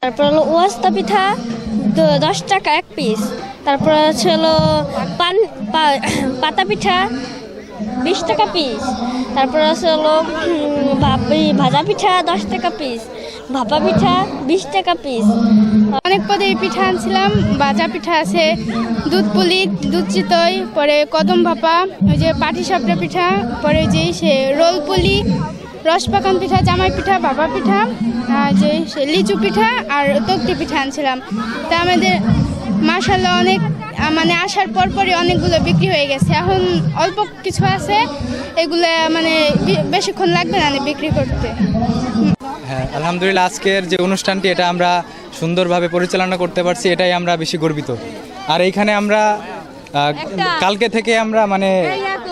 তারপর হলো ওয়াস্তা পিঠা দশ টাকা এক পিস তারপর হচ্ছে হলো পান পাতা পিঠা, বিশ টাকা পিস তারপর আছে হলো ভাজা পিঠা, দশ টাকা পিস ভাপা পিঠা, বিশ টাকা পিস অনেক পদে পিঠা আনছিলাম। ভাজা পিঠা আছে, দুধ পুলি দুধ চিতই, পরে কদম ভাপা, ওই যে পাটি সাপটা পিঠা, পরে ওই যে সে রোল পুলি রসপাকান পিঠা জামাই পিঠা বাবা পিঠা যে লিচু পিঠা আর তক্তি পিঠা আনছিলাম। তা আমাদের মাসাল্লাহ অনেক মানে আসার পর পরই অনেকগুলো বিক্রি হয়ে গেছে। এখন অল্প কিছু আছে এগুলো মানে বেশিক্ষণ লাগবে না বিক্রি করতে। হ্যাঁ আলহামদুলিল্লাহ আজকের যে অনুষ্ঠানটি এটা আমরা সুন্দরভাবে পরিচালনা করতে পারছি এটাই আমরা বেশি গর্বিত। আর এইখানে আমরা কালকে থেকে আমরা মানে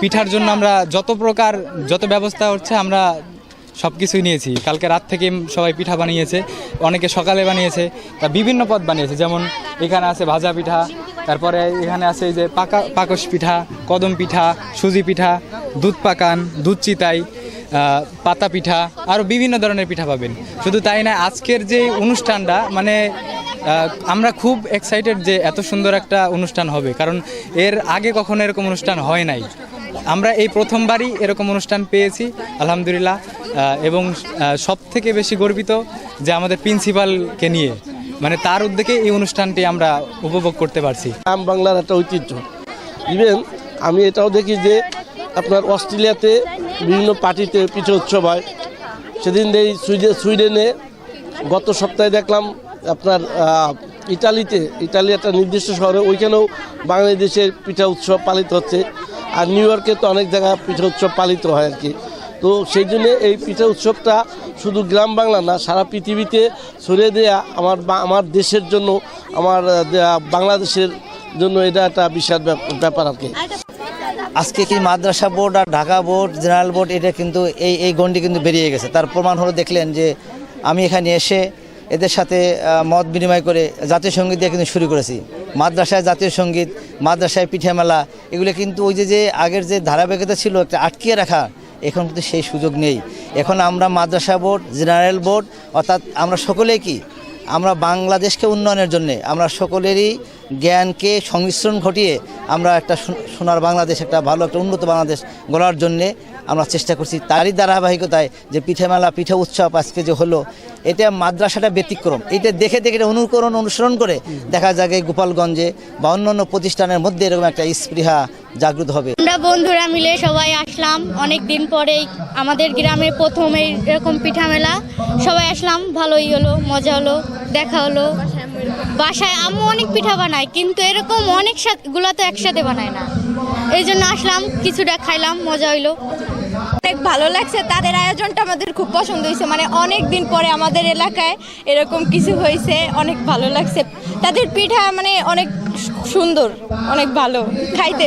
পিঠার জন্য আমরা যত প্রকার যত ব্যবস্থা হচ্ছে আমরা সব কিছুই নিয়েছি। কালকে রাত থেকে সবাই পিঠা বানিয়েছে, অনেকে সকালে বানিয়েছে, তা বিভিন্ন পদ বানিয়েছে। যেমন এখানে আছে ভাজা পিঠা, তারপরে এখানে আছে যে পাকা পাকস পিঠা, কদম পিঠা, সুজি পিঠা, দুধ পাকান, দুধ চিতাই পাতা পিঠা আরও বিভিন্ন ধরনের পিঠা পাবেন। শুধু তাই না, আজকের যে অনুষ্ঠানটা মানে আমরা খুব এক্সাইটেড যে এত সুন্দর একটা অনুষ্ঠান হবে, কারণ এর আগে কখনো এরকম অনুষ্ঠান হয় নাই। আমরা এই প্রথমবারই এরকম অনুষ্ঠান পেয়েছি, আলহামদুলিল্লাহ। এবং সব থেকে বেশি গর্বিত যে আমাদের প্রিন্সিপালকে নিয়ে মানে তার উদ্যোগে এই অনুষ্ঠানটি আমরা উপভোগ করতে পারছি। গ্রাম বাংলার একটা ঐতিহ্য। ইভেন আমি এটাও দেখি যে আপনার অস্ট্রেলিয়াতে বিভিন্ন পার্টিতে পিঠে উৎসব হয়। সেদিন এই সুইডে, সুইডেনে গত সপ্তাহে দেখলাম আপনার ইটালিতে, ইটালি একটা নির্দিষ্ট শহরে ওইখানেও বাংলাদেশের পিঠা উৎসব পালিত হচ্ছে। আর নিউ ইয়র্কে তো অনেক জায়গায় পিঠা উৎসব পালিত হয় আর কি। তো সেই জন্য এই পিঠা উৎসবটা শুধু গ্রাম বাংলা না, সারা পৃথিবীতে ছড়িয়ে দেয়া আমার আমার দেশের জন্য, আমার বাংলাদেশের জন্য এটা একটা বিশাল ব্যাপ- ব্যাপার আর কি। আজকে কি মাদ্রাসা বোর্ড আর ঢাকা বোর্ড, জেনারেল বোর্ড, এটা কিন্তু এই এই গণ্ডি কিন্তু বেরিয়ে গেছে। তার প্রমাণ হলো দেখলেন যে আমি এখানে এসে এদের সাথে মত বিনিময় করে জাতীয় সংগীত দিয়ে কিন্তু শুরু করেছি। মাদ্রাসায় জাতীয় সংগীত, মাদ্রাসায় পিঠে মেলা, এগুলো কিন্তু ওই যে যে আগের যে ধারাবাহিকতা ছিল, একটা আটকিয়ে রাখা এখন কিন্তু সেই সুযোগ নেই। এখন আমরা মাদ্রাসা বোর্ড, জেনারেল বোর্ড, অর্থাৎ আমরা সকলেই কি? আমরা বাংলাদেশকে উন্নয়নের জন্য, আমরা সকলেরই জ্ঞানকে সংমিশ্রণ ঘটিয়ে আমরা একটা সোনার বাংলাদেশ, একটা ভালো, একটা উন্নত বাংলাদেশ গড়ার জন্যে আমরা চেষ্টা করছি তারই ধারাবাহিকতায় যে পিঠে মেলা পিঠে উৎসব আজকে যে হলো, এটা মাদ্রাসাটা ব্যতিক্রম। এটা দেখে দেখে এটা অনুকরণ, অনুসরণ করে দেখা যায় গোপালগঞ্জে বা অন্যান্য প্রতিষ্ঠানের মধ্যে এরকম একটা স্পৃহা জাগ্রত হবে। আমরা বন্ধুরা মিলে সবাই আসলাম। অনেক দিন পরেই আমাদের গ্রামে প্রথম এরকম পিঠা মেলা সবাই আসলাম, ভালোই হলো, মজা হলো, দেখা হলো। বাসায় আম্মু অনেক পিঠা বানায়, কিন্তু এরকম অনেকগুলা তো একসাথে বানায় না। এই জন্য আসলাম, কিছুটা খাইলাম, মজা হইল। অনেক ভালো লাগছে। তাদের আয়োজনটা আমাদের খুব পছন্দ হয়েছে। মানে অনেক দিন পরে আমাদের এলাকায় এরকম কিছু হয়েছে। অনেক ভালো লাগছে। তাদের পিঠা মানে অনেক সুন্দর অনেক ভালো। খাইতে।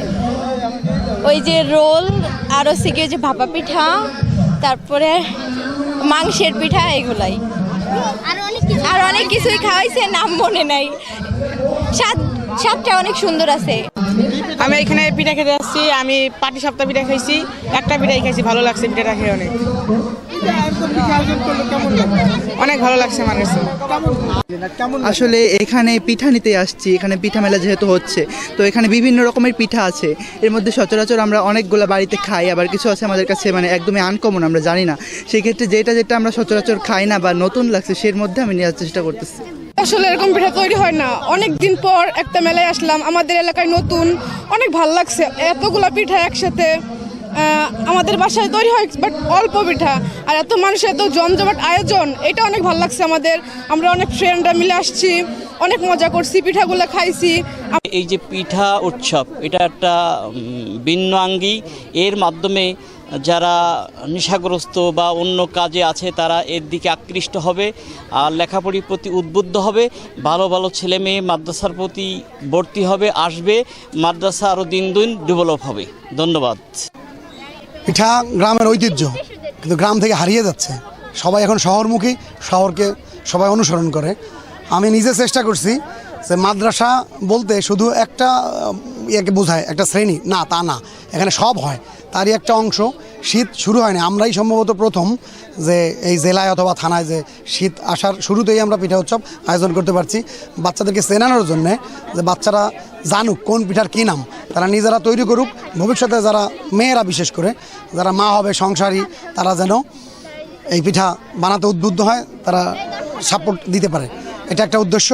ওই যে রোল আরও শিখে যে ভাপা পিঠা তারপরে মাংসের পিঠা এগুলাই। আর অনেক কিছুই খাওয়াইছে নাম মনে নাই। স্বাদ স্বাদটা অনেক সুন্দর আছে। আমি এখানে পিঠা খেতে আসছি আমি পাটি সপ্তাহ পিঠা খাইছি একটা পিঠাই খাইছি ভালো লাগছে পিঠাটা খেয়ে অনেক। অনেক ভালো লাগছে আমার কাছে। আসলে এখানে পিঠা নিতে আসছি এখানে পিঠা মেলা যেহেতু হচ্ছে তো এখানে বিভিন্ন রকমের পিঠা আছে। এর মধ্যে সচরাচর আমরা অনেকগুলো বাড়িতে খাই আবার কিছু আছে আমাদের কাছে মানে একদমই আনকমন আমরা জানি না। সেই ক্ষেত্রে যেটা যেটা আমরা সচরাচর খাই না বা নতুন লাগছে সের মধ্যে আমি নেওয়ার চেষ্টা করতেছি। আসলে এরকম পিঠা তৈরি হয় না। অনেক দিন পর একটা মেলায় আসলাম, আমাদের এলাকায় নতুন। অনেক ভালো লাগছে। এতগুলা পিঠা একসাথে আমাদের বাসায় তৈরি হয় বাট অল্প পিঠা। আর এত মানুষের এত জমজমাট আয়োজন, এটা অনেক ভালো লাগছে আমাদের। আমরা অনেক ফ্রেন্ডরা মিলে আসছি, অনেক মজা করছি, পিঠাগুলো খাইছি। এই যে পিঠা উৎসব, এটা একটা ভিন্ন আঙ্গি। এর মাধ্যমে যারা নেশাগ্রস্ত বা অন্য কাজে আছে, তারা এর দিকে আকৃষ্ট হবে আর লেখাপড়ির প্রতি উদ্বুদ্ধ হবে। ভালো ভালো ছেলে মেয়ে মাদ্রাসার প্রতি ভর্তি হবে, আসবে, মাদ্রাসা আরও দিন দিন ডেভেলপ হবে। ধন্যবাদ। পিঠা গ্রামের ঐতিহ্য, কিন্তু গ্রাম থেকে হারিয়ে যাচ্ছে। সবাই এখন শহরমুখী, শহরকে সবাই অনুসরণ করে। আমি নিজে চেষ্টা করছি যে মাদ্রাসা বলতে শুধু একটা ইয়েকে বোঝায়, একটা শ্রেণি। না, তা না। এখানে সব হয়। তারই একটা অংশ। শীত শুরু হয়নি আমরাই সম্ভবত প্রথম যে এই জেলায় অথবা থানায় যে শীত আসার শুরুতেই আমরা পিঠা উৎসব আয়োজন করতে পারছি। বাচ্চাদেরকে চেনানোর জন্যে যে বাচ্চারা জানুক কোন পিঠার কী নাম, তারা নিজেরা তৈরি করুক। ভবিষ্যতে যারা মেয়েরা বিশেষ করে, যারা মা হবে, সংসারী, তারা যেন এই পিঠা বানাতে উদ্বুদ্ধ হয়, তারা সাপোর্ট দিতে পারে। এটা একটা উদ্দেশ্য।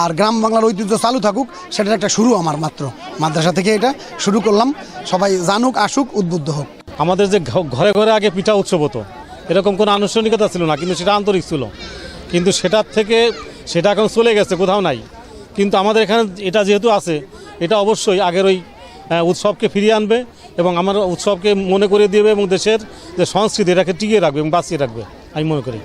আর গ্রাম বাংলার ঐতিহ্য চালু থাকুক, সেটার একটা শুরু আমার মাত্র। মাদ্রাসা থেকে এটা শুরু করলাম। সবাই জানুক, আসুক, উদ্বুদ্ধ হোক। আমাদের যে ঘরে ঘরে আগে পিঠা উৎসব হতো, এরকম কোনো আনুষ্ঠানিকতা ছিল না, কিন্তু সেটা আন্তরিক ছিল। কিন্তু সেটার থেকে সেটা এখন চলে গেছে, কোথাও নাই। কিন্তু আমাদের এখানে এটা যেহেতু আছে, এটা অবশ্যই আগের ওই উৎসবকে ফিরিয়ে আনবে এবং আমার উৎসবকে মনে করে দিবে এবং দেশের যে সংস্কৃতি, এটাকে টিকিয়ে রাখবে এবং বাঁচিয়ে রাখবে, আমি মনে করি।